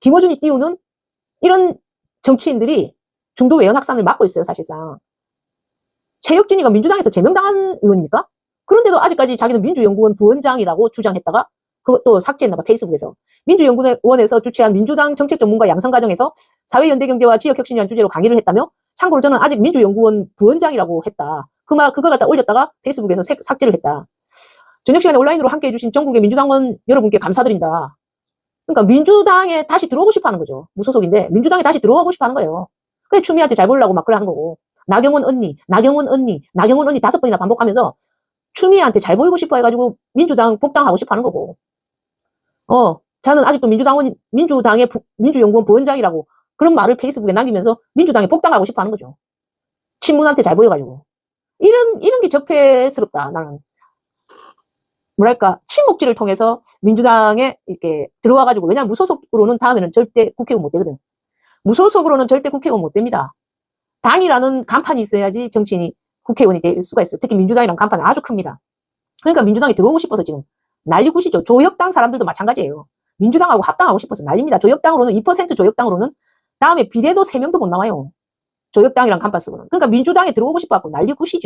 김어준이 띄우는 이런 정치인들이 중도 외연 확산을 막고 있어요, 사실상. 최혁준이가 민주당에서 제명당한 의원입니까? 그런데도 아직까지 자기는 민주연구원 부원장이라고 주장했다가 그것도 삭제했나봐, 페이스북에서. 민주연구원에서 주최한 민주당 정책 전문가 양성 과정에서 사회연대 경제와 지역혁신이라는 주제로 강의를 했다며 참고로 저는 아직 민주연구원 부원장이라고 했다. 그 말, 그걸 갖다 올렸다가 페이스북에서 색- 삭제를 했다. 저녁 시간에 온라인으로 함께 해주신 전국의 민주당원 여러분께 감사드린다. 그러니까 민주당에 다시 들어오고 싶어 하는 거죠. 무소속인데 민주당에 다시 들어가고 싶어 하는 거예요. 그래 추미한테 잘 보려고 막 하는 거고. 나경원 언니, 나경원 언니, 나경원 언니 다섯 번이나 반복하면서 추미애한테 잘 보이고 싶어 해가지고 민주당 복당하고 싶어 하는 거고. 어, 저는 아직도 민주당원, 민주당의 부- 민주연구원 부원장이라고 그런 말을 페이스북에 남기면서 민주당에 복당하고 싶어 하는 거죠. 친문한테 잘 보여가지고. 이런, 이런 게 적폐스럽다, 나는. 뭐랄까, 친목질을 통해서 민주당에 이렇게 들어와가지고, 왜냐면 무소속으로는 다음에는 절대 국회의원 못 되거든. 무소속으로는 절대 국회의원 못 됩니다. 당이라는 간판이 있어야지 정치인이 국회의원이 될 수가 있어요. 특히 민주당이라는 간판은 아주 큽니다. 그러니까 민주당에 들어오고 싶어서 지금 난리 굿이죠. 조혁당 사람들도 마찬가지예요. 민주당하고 합당하고 싶어서 난립니다. 조혁당으로는 2% 조혁당으로는 다음에 비례도 3명도 못 나와요. 조혁당이랑 간판 쓰고는. 그러니까 민주당에 들어오고 싶어 갖고 난리 굿이죠.